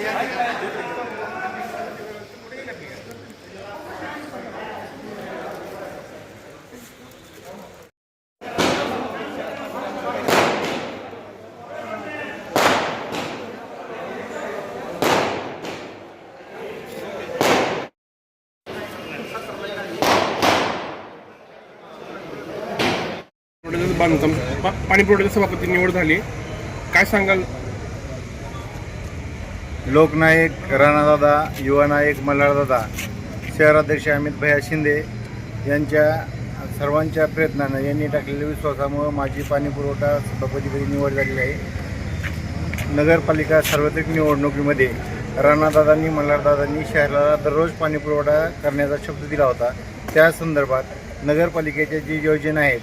Gracias. बांधकाम पा- पाणी पुरवठ्याच्या सभापती निवड झाली. काय सांगाल? लोकनायक राणादादा युवा नायक मल्हारदादा शहराध्यक्ष अमित भैया शिंदे यांच्या सर्वांच्या प्रयत्नानं यांनी टाकलेल्या विश्वासामुळं माझी पाणीपुरवठा सभापतीपदी निवड झालेली आहे. नगरपालिका सार्वत्रिक निवडणुकीमध्ये राणादादांनी मल्हारदादांनी शहराला दररोज पाणीपुरवठा करण्याचा शब्द दिला होता. त्या संदर्भात नगरपालिकेच्या जी योजना आहेत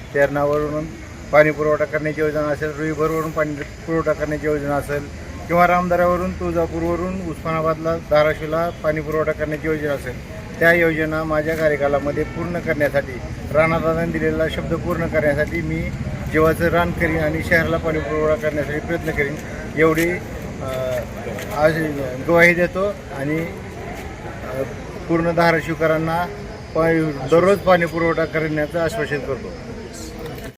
पाणी पाणीपुरवठा करण्याची योजना असेल रुईभरवरून पाणी पुरवठा करण्याची योजना असेल किंवा रामदारावरून तुळजापूरवरून उस्मानाबादला धाराशिवला पाणीपुरवठा करण्याची योजना असेल त्या योजना माझ्या कार्यकालामध्ये पूर्ण करण्यासाठी राणादादांनी दिलेला शब्द पूर्ण करण्यासाठी मी जीवाचं रान करीन आणि शहराला पाणीपुरवठा करण्यासाठी प्रयत्न करीन एवढी आज ग्वाही देतो आणि पूर्ण धाराशिवकरांना दररोज दररोज पाणीपुरवठा करण्याचं आश्वासन करतो.